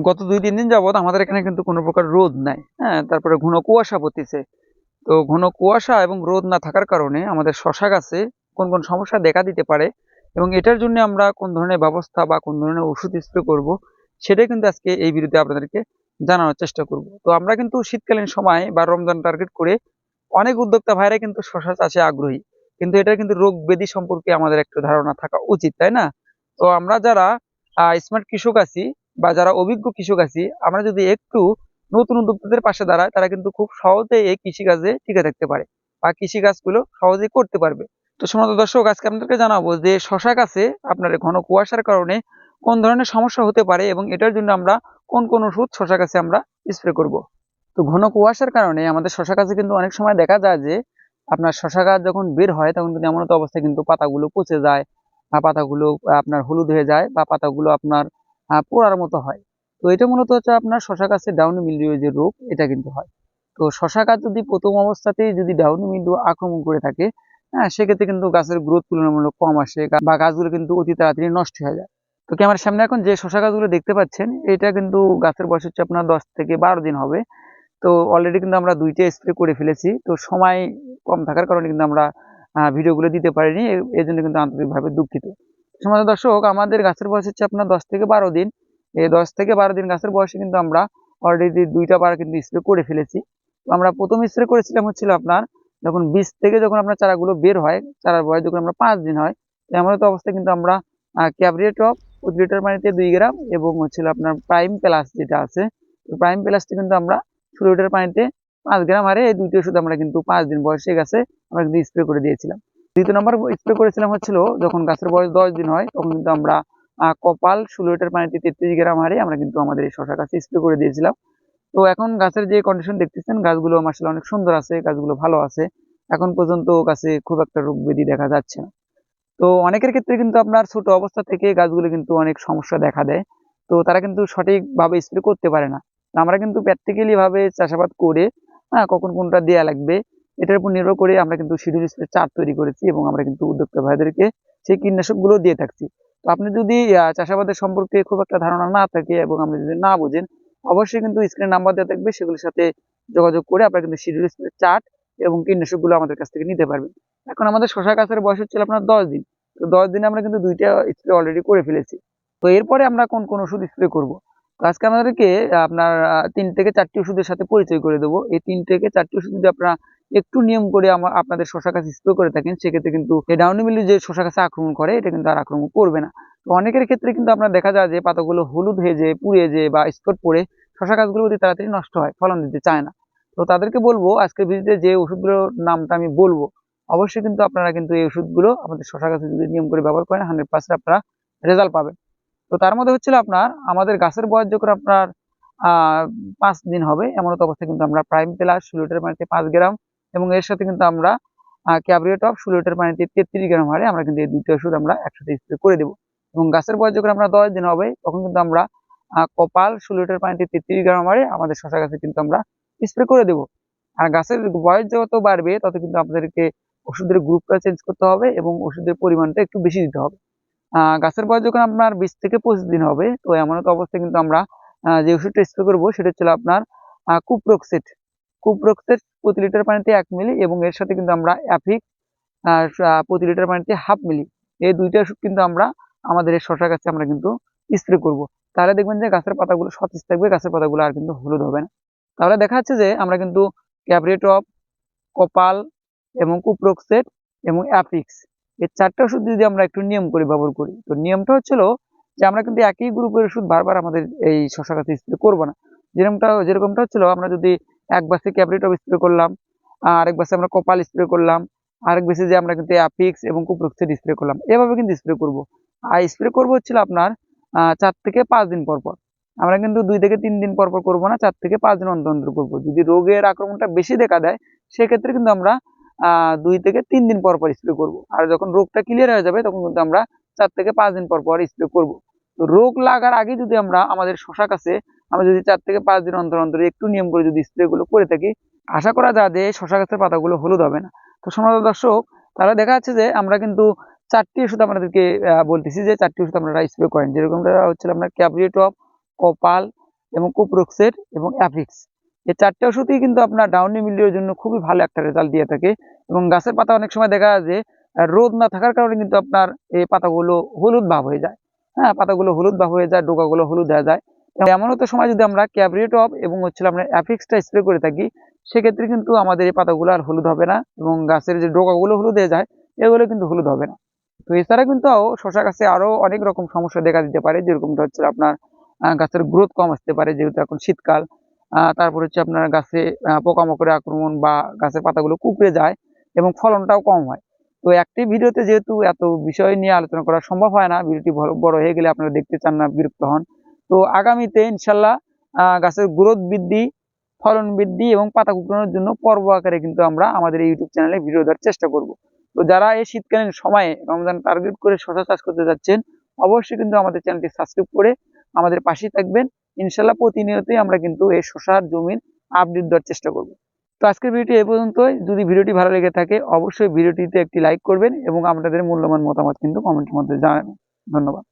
গত দুই, তিন দিন যাবত আমাদের এখানে কিন্তু কোনো প্রকার রোদ নাই হ্যাঁ? তারপরে ঘন কুয়াশা পড়তেছে। তো ঘন কুয়াশা এবং রোদ না থাকার কারণে আমাদের শশা গাছে কোন কোন সমস্যা দেখা দিতে পারে এবং এটার জন্য আমরা কোন ধরনের ব্যবস্থা বা কোন ধরনের ওষুধ স্প্রে করব সেটাই কিন্তু আজকে এই ভিডিওতে আপনাদেরকে জানানোর চেষ্টা করব। তো আমরা কিন্তু শীতকালীন সময় বা রমজান টার্গেট করে অনেক উদ্যোক্তা ভাইরা কিন্তু শশা চাষে আগ্রহী। কিন্তু এটার কিন্তু রোগ ব্যাধি সম্পর্কে আমাদের একটু ধারণা থাকা উচিত, তাই না? তো আমরা যারা স্মার্ট কৃষক আছি বা যারা অভিজ্ঞ কৃষক আছি, আমরা যদি একটু নতুন উদ্যোক্তাদের পাশে দাঁড়ায় তারা কিন্তু খুব সহজে এই কৃষিকাজে টিকে থাকতে পারে বা কৃষিকাজগুলো সহজেই করতে পারবে। তো সমাজ দর্শক, আজকে আপনাদেরকে জানাব যে শশা গাছে আপনার ঘন কুয়াশার কারণে কোন ধরনের সমস্যা হতে পারে এবং এটার জন্য আমরা কোন কোন ওষুধ শশা গাছে আমরা স্প্রে করব। তো ঘন কুয়াশার কারণে আমাদের শশা গাছে কিন্তু অনেক সময় দেখা যায় যে আপনার শশা গাছ যখন বের হয়, তখন কিন্তু এমন একটা অবস্থায় কিন্তু পাতাগুলো পচে যায় বা পাতাগুলো আপনার হলুদ হয়ে যায় বা পাতাগুলো আপনার পোড়ার মতো হয়। তো এটা মূলত হচ্ছে আপনার শশা গাছের ডাউনি মিলিও যে রোগ, এটা কিন্তু হয়। তো শশা গাছ যদি প্রথম অবস্থাতেই যদি ডাউনি মিলিও আক্রমণ করে থাকে হ্যাঁ সেক্ষেত্রে কিন্তু গাছের গ্রোথ তুলনামূলক কম আসে বা গাছগুলো কিন্তু অতি তাড়াতাড়ি নষ্ট হয়ে যায়। তো কি আমার সামনে এখন যে শশা গাছগুলো দেখতে পাচ্ছেন, এটা কিন্তু গাছের বয়স হচ্ছে আপনার দশ থেকে বারো দিন হবে। তো অলরেডি কিন্তু আমরা দুইটা স্প্রে করে ফেলেছি। তো সময় কম থাকার কারণে কিন্তু আমরা ভিডিওগুলো দিতে পারিনি। এই জন্য কিন্তু আন্তরিকভাবে দুঃখিত। সমাজ দর্শক, আমাদের গাছের বয়স হচ্ছে আপনার দশ থেকে বারো দিন। এই দশ থেকে বারো দিন গাছের বয়সে কিন্তু আমরা অলরেডি দুইটা বার কিন্তু স্প্রে করে ফেলেছি। আমরা প্রথম স্প্রে করেছিলাম হচ্ছিল আপনার যখন বীজ থেকে যখন আপনার চারাগুলো বের হয়, চারার বয়স যখন আমরা পাঁচ দিন হয় এমন তো অবস্থায় কিন্তু আমরা ক্যাবরিয়েট অফ প্রতি লিটার পানিতে দুই গ্রাম এবং হচ্ছিল আপনার প্রাইম প্লাস যেটা আছে প্রাইম প্লাসটি কিন্তু আমরা ষোলো লিটার পানিতে পাঁচ গ্রাম হারে এই দুইটি ওষুধ আমরা কিন্তু পাঁচ দিন বয়সে গাছে আমরা কিন্তু স্প্রে করে দিয়েছিলাম। দ্বিতীয় নম্বর স্প্রে করেছিলাম হচ্ছিল যখন গাছের বয়স দশ দিন হয়, তখন কিন্তু আমরা কপাল ষোলো লিটার পানিতে তেত্রিশ গ্রাম হারে আমরা কিন্তু আমাদের এই শশা গাছে স্প্রে করে দিয়েছিলাম। তো এখন গাছের যে কন্ডিশন দেখতেছেন, গাছগুলো মাসালে অনেক সুন্দর আছে, গাছগুলো ভালো আছে। এখন পর্যন্ত গাছে খুব একটা রোগ ব্যাধি দেখা যাচ্ছে না। তো অনেকের ক্ষেত্রে কিন্তু আপনার ছোট অবস্থা থেকে গাছগুলো কিন্তু অনেক সমস্যা দেখা দেয়। তো তারা কিন্তু সঠিকভাবে স্প্রে করতে পারে না। আমরা কিন্তু প্র্যাকটিক্যালি ভাবে চাষাবাদ করে হ্যাঁ কখন কোনটা দেয়া লাগবে এটার উপর নির্ভর করে আমরা কিন্তু শিডিউল স্প্রে চার্ট তৈরি করেছি এবং আমরা কিন্তু উদ্যোক্তা ভাইদেরকে সেই কীটনাশকগুলো দিয়ে থাকছি। তো আপনি যদি চাষাবাদের সম্পর্কে খুব একটা ধারণা না থাকে এবং আপনি যদি না বুঝেন, অবশ্যই কিন্তু স্ক্রিনে নাম্বার দেওয়া থাকবে, সেগুলোর সাথে যোগাযোগ করে আপনারা কিন্তু শিডিউল স্প্রে চার্ট এবং কীটনাশকগুলো আমাদের কাছ থেকে নিতে পারবেন। এখন আমাদের শশা গাছের বয়স হচ্ছে আপনার দশ দিন। তো দশ দিনে আমরা কিন্তু দুইটা স্প্রে অলরেডি করে ফেলেছি। তো এরপরে আমরা কোন কোন ওষুধ স্প্রে করব? তো আজকে আমাদেরকে, আপনার তিন থেকে চারটি ওষুধের সাথে পরিচয় করে দেবো। এই তিন থেকে চারটি ওষুধ যদি আপনারা একটু নিয়ম করে আমার, আপনাদের শশা গাছ স্প্রে করে থাকেন, সেক্ষেত্রে কিন্তু এই ডাউনি মিলি যে শশা গাছে আক্রমণ করে, এটা কিন্তু আর আক্রমণ করবে না। তো অনেকের ক্ষেত্রে কিন্তু আপনার দেখা যায় যে পাতাগুলো হলুদ হয়ে যে পুড়ে যে বা স্পট পড়ে শশা গাছগুলো অতি তাড়াতাড়ি নষ্ট হয়, ফলন দিতে চায় না। তো তাদেরকে বলব, আজকের ভিডিওতে যে ওষুধগুলোর নামটা আমি বলব, অবশ্যই কিন্তু আপনারা কিন্তু এই ওষুধগুলো আমাদের শশা গাছে যদি নিয়ম করে ব্যবহার করেন হান্ড্রেড পার্সেন্ট আপনারা রেজাল্ট পাবেন। তো তার মধ্যে হচ্ছিল আপনার, আমাদের গাছের বয়স যখন আপনার পাঁচ দিন হবে, এমন অবস্থায় কিন্তু আমরা প্রাইম প্লাস ষোলো লিটার পানিতে পাঁচ গ্রাম এবং এর সাথে কিন্তু আমরা ক্যাবরিয়েট অফ ষোলো লিটার পানিতে তেত্রিশ গ্রাম হারে আমরা কিন্তু এই দুটো ওষুধ আমরা একসাথে স্প্রে করে দেবো। এবং গাছের বয়স যখন আমরা দশ দিন হবে, তখন কিন্তু আমরা কপাল ষোলো লিটার পানিতে তেত্রিশ গ্রাম হারে আমাদের শশা গাছে কিন্তু আমরা স্প্রে করে দেবো। আর গাছের বয়স যত বাড়বে, তত কিন্তু আপনাদেরকে ওষুধের গ্রুপটা চেঞ্জ করতে হবে এবং ওষুধের পরিমাণটা একটু বেশি দিতে হবে। গাছের বয়স যখন আপনার বিশ থেকে পঁচিশ দিন হবে, তো এমন একটা অবস্থায় কিন্তু আমরা যে ওষুধটা স্প্রে করব, সেটা হচ্ছে আপনার কুপ্রোক্সেট কুপ্রোক্সেট প্রতি লিটার পানিতে এক মিলি এবং এর সাথে কিন্তু আমরা অ্যাফিক প্রতি লিটার পানিতে হাফ মিলি। এই দুইটা ওষুধ কিন্তু আমরা আমাদের এই শশা গাছে আমরা কিন্তু স্প্রে করব। তাহলে দেখবেন যে গাছের পাতাগুলো সতেজ থাকবে, গাছের পাতাগুলো আর কিন্তু হলুদ হবে না। তাহলে দেখা যাচ্ছে যে আমরা কিন্তু ক্যাবরেটপ কপাল এবং কুপ্রোক্সেট এবং অ্যাপিক্স এই চারটা ওষুধ যদি আমরা একটু নিয়ম করে ব্যবহার করি, তো নিয়মটা হচ্ছিল যে আমরা কিন্তু একই গ্রুপের ওষুধ বারবার আমাদের এই শশা গাছে স্প্রে করব না। যেরকমটা যেরকমটা হচ্ছিল, আমরা যদি এক বাসে ক্যাবরেটপ স্প্রে করলাম আর এক বাসে আমরা কপাল স্প্রে করলাম, আরেক বেসে যে আমরা কিন্তু অ্যাপিক্স এবং কুপ্রোক্সেট স্প্রে করলাম, এভাবে কিন্তু স্প্রে করব। আর স্প্রে করব হচ্ছিল আপনার চার থেকে পাঁচ দিন পর পর। আমরা কিন্তু দুই থেকে তিন দিন পর পর করব না, চার থেকে পাঁচ দিন অন্তর অন্তর করব। যদি রোগের আক্রমণটা বেশি দেখা দেয়, সেক্ষেত্রে কিন্তু আমরা দুই থেকে তিন দিন পর পর স্প্রে করব। আর যখন রোগটা ক্লিয়ার হয়ে যাবে, তখন কিন্তু আমরা চার থেকে পাঁচ দিন পর পর স্প্রে করব। তো রোগ লাগার আগে যদি আমরা আমাদের শশা কাছে আমরা যদি চার থেকে পাঁচ দিন অন্তর অন্তর একটু নিয়ম করে যদি স্প্রে গুলো করে থাকি, আশা করা যায় যে শশা গাছের পাতাগুলো হলুদ হবে না। তো সমাজ দর্শক, তাহলে দেখা যাচ্ছে যে আমরা কিন্তু চারটি ওষুধ আপনাদেরকে বলতেছি যে চারটি ওষুধ আপনারা স্প্রে করেন। যেরকমটা হচ্ছে আপনার ক্যাবরিয়েট কপাল এবং কুপ্রোক্সের এবং অ্যাফিক্স। এই চারটে ওষুধই কিন্তু আপনার ডাউনি মিলিওর জন্য খুবই ভালো একটা রেজাল্ট দিয়ে থাকে এবং গাছের পাতা অনেক সময় দেখা যায় যে রোদ না থাকার কারণে কিন্তু আপনার এই পাতাগুলো হলুদ ভাব হয়ে যায়। হ্যাঁ পাতাগুলো হলুদ ভাব হয়ে যায়, ডোকাগুলো হলুদ হয়ে যায়। এমনও তো সময় যদি আমরা ক্যাবরিয়েটপ এবং হচ্ছে আপনার অ্যাফিক্সটা স্প্রে করে থাকি, সেক্ষেত্রে কিন্তু আমাদের এই পাতাগুলো আর হলুদ হবে না এবং গাছের যে ডোকাগুলো হলুদ হয়ে যায়, এগুলো কিন্তু হলুদ হবে না। তো এছাড়া কিন্তু শশা গাছে আরও অনেক রকম সমস্যা দেখা দিতে পারে, যেরকমটা হচ্ছে আপনার গাছের গ্রোথ কম আসতে পারে, যেহেতু এখন শীতকাল। তারপর হচ্ছে আপনার গাছে পোকামাকড়ের আক্রমণ বা গাছের পাতাগুলো কুকড়ে যায় এবং ফলনটাও কম হয়। তো একটি ভিডিওতে যেহেতু এত বিষয় নিয়ে আলোচনা করা সম্ভব হয় না, ভিডিওটি বড় হয়ে গেলে আপনারা দেখতে চান না, বিরক্ত হন। তো আগামীতে ইনশাল্লাহ গাছের গ্রোথ বৃদ্ধি, ফলন বৃদ্ধি এবং পাতা কুকড়ানোর জন্য পর্ব আকারে কিন্তু আমরা আমাদের ইউটিউব চ্যানেলে ভিডিও দেওয়ার চেষ্টা করব। তো যারা এই শীতকালীন সময়ে রমজান টার্গেট করে শশা চাষ করতে যাচ্ছেন, অবশ্যই কিন্তু আমাদের চ্যানেলটি সাবস্ক্রাইব করে আমাদের পাশেই থাকবেন। ইনশাল্লাহ প্রতিনিয়তই আমরা কিন্তু এই শশার জমির আপডেট দেওয়ার চেষ্টা করব। তো আজকের ভিডিওটি এ পর্যন্তই। যদি ভিডিওটি ভালো লেগে থাকে, অবশ্যই ভিডিওটিতে একটি লাইক করবেন এবং আপনাদের মূল্যবান মতামত কিন্তু কমেন্টের মধ্যে জানাবেন। ধন্যবাদ।